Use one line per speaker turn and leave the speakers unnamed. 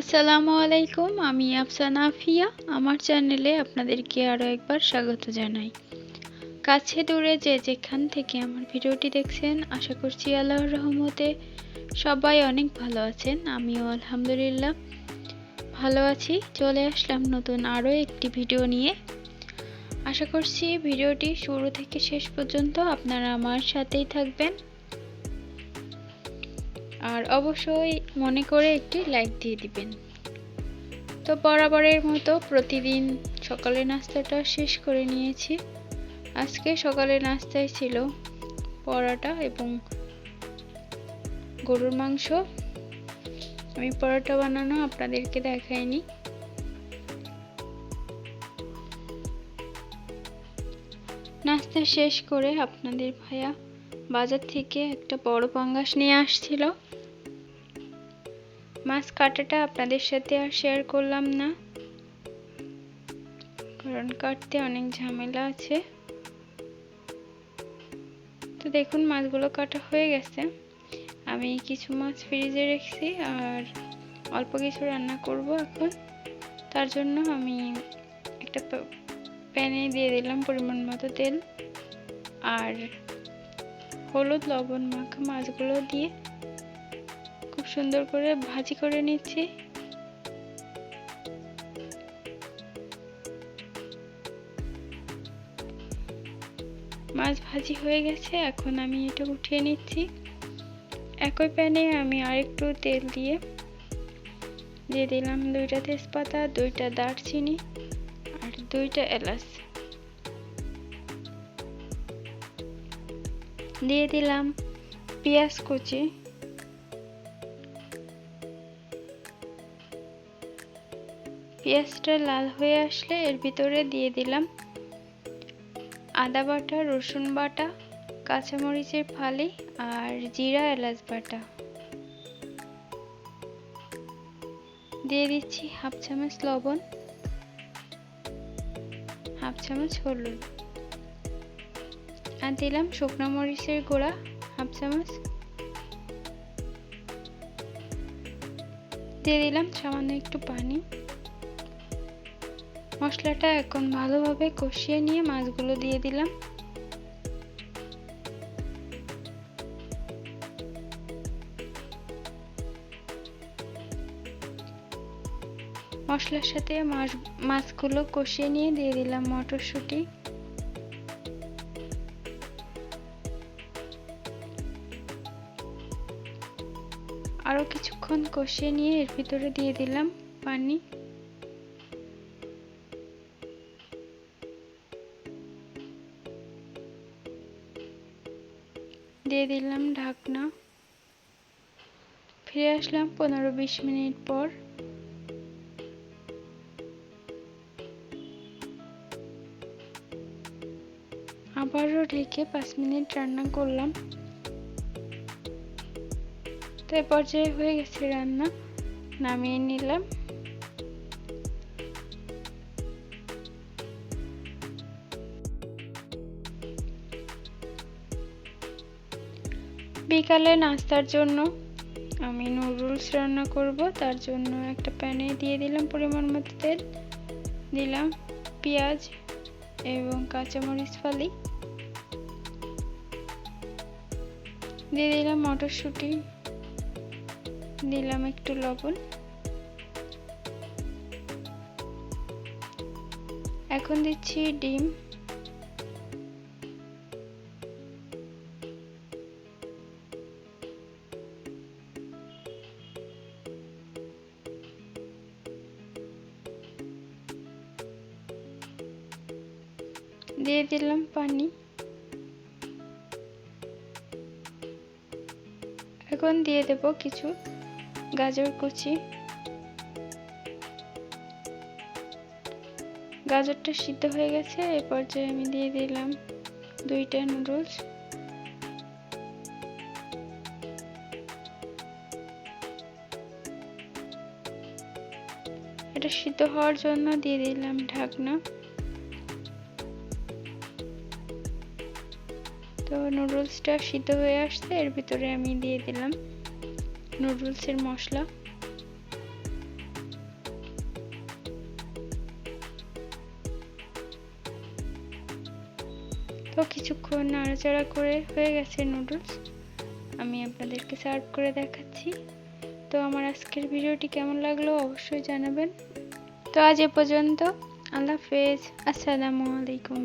আসসালামু আলাইকুম, আমি আফসানা আফিয়া। আমার চ্যানেলে আপনাদেরকে আরও একবার স্বাগত জানাই। কাছে দূরে যে যেখান থেকে আমার ভিডিওটি দেখছেন, আশা করছি আল্লাহর রহমতে সবাই অনেক ভালো আছেন, আমিও আলহামদুলিল্লাহ ভালো আছি। চলে আসলাম নতুন আরও একটি ভিডিও নিয়ে। আশা করছি ভিডিওটি শুরু থেকে শেষ পর্যন্ত আপনারা আমার সাথেই থাকবেন। আর অবশ্যই মনে করে একটি লাইক দিয়ে দিবেন। তো বরাবরের মতো প্রতিদিন সকালে নাস্তাটা শেষ করে নিয়েছি। আজকে সকালে নাস্তায় ছিল পরোটা এবং গরুর মাংস। আমি পরোটা বানানো আপনাদেরকে দেখাইনি। নাস্তা শেষ করে আপনাদের ভাইয়া বাজার থেকে একটা বড় পাঙ্গাস নিয়ে আসছিল। মাছ কাটাটা আপনাদের সাথে আর শেয়ার করলাম না। কারণ কাটতে অনেক ঝামেলা আছে। তো দেখুন, মাছগুলো কাটা হয়ে গেছে। আমি কিছু মাছ ফ্রিজে রেখেছি আর অল্প কিছু রান্না করব এখন। তার জন্য আমি একটা প্যানে দিয়ে দিলাম পরিমাণ মতো তেল। আর হলুদ লবণ মাখা মাছগুলো দিয়ে সুন্দর করে ভাজি করে নিচ্ছি। মাছ ভাজি হয়ে গেছে, এখন আমি এটা উঠিয়ে নিচ্ছি। একই প্যানে আমি আরেকটু তেল দিয়ে দিয়ে দিলাম দুইটা তেজপাতা, দুইটা দারচিনি আর দুইটা এলাচ। দিয়ে দিলাম পেঁয়াজ কুচি। পেঁয়াজটা লাল হয়ে আসলে এর ভিতরে দিয়ে দিলাম আদা বাটা, রসুন বাটা, কাঁচামরিচের ফালি আর জিরা এলাচ বাটা। দিয়ে দিচ্ছি হাফ চামচ লবণ, হাফ চামচ হলুদ আর দিলাম শুকনো মরিচের গুঁড়া, হাফ চামচ। দিয়ে দিলাম সামান্য একটু পানি। মশলাটা এখন ভালোভাবে কষিয়ে নিয়ে মাছগুলো দিয়ে দিলাম। মশলার সাথে মাছ, মাছগুলো কষিয়ে নিয়ে দিয়ে দিলাম মটরশুঁটি। আরও কিছুক্ষণ কষিয়ে নিয়ে এর ভিতরে দিয়ে দিলাম পানি। দিয়ে দিলাম ঢাকনা। ফিরে আসলাম পনেরো বিশ মিনিট পর। আবারও ঢেকে পাঁচ মিনিট রান্না করলাম। তো পর্যায়ে হয়ে গেছে রান্না। নামিয়ে নিলাম। বিকালে নাস্তার জন্য আমি নুডলস রান্না করব, তার জন্য একটা প্যানে দিয়ে দিলাম পরিমাণ মতো তেল, দিলাম পেঁয়াজ এবং কাঁচামরিচ ফালি, দিয়ে দিলাম মটরশুঁটি, দিলাম একটু লবণ। এখন দিচ্ছি ডিম। দিয়ে দিলাম পানি। এখন দিয়ে দেব কিছু গাজর কুচি। গাজরটা সিদ্ধ হয়ে গেছে এই পর্যায়ে আমি দিয়ে দিলাম দুইটা নুডলস। এটা সিদ্ধ হওয়ার জন্য দিয়ে দিলাম ঢাকনা। তো নুডলসটা সিদ্ধ হয়ে আসছে, এর ভিতরে আমি দিয়ে দিলাম নুডলসের মশলা। তো কিছুক্ষণ নাড়াচাড়া করে হয়ে গেছে নুডলস। আমি আপনাদেরকে সার্ভ করে দেখাচ্ছি। তো আমার আজকের ভিডিওটি কেমন লাগল অবশ্যই জানাবেন। তো আজ এ পর্যন্ত, আল্লাহ হাফেজ, আসসালামু আলাইকুম।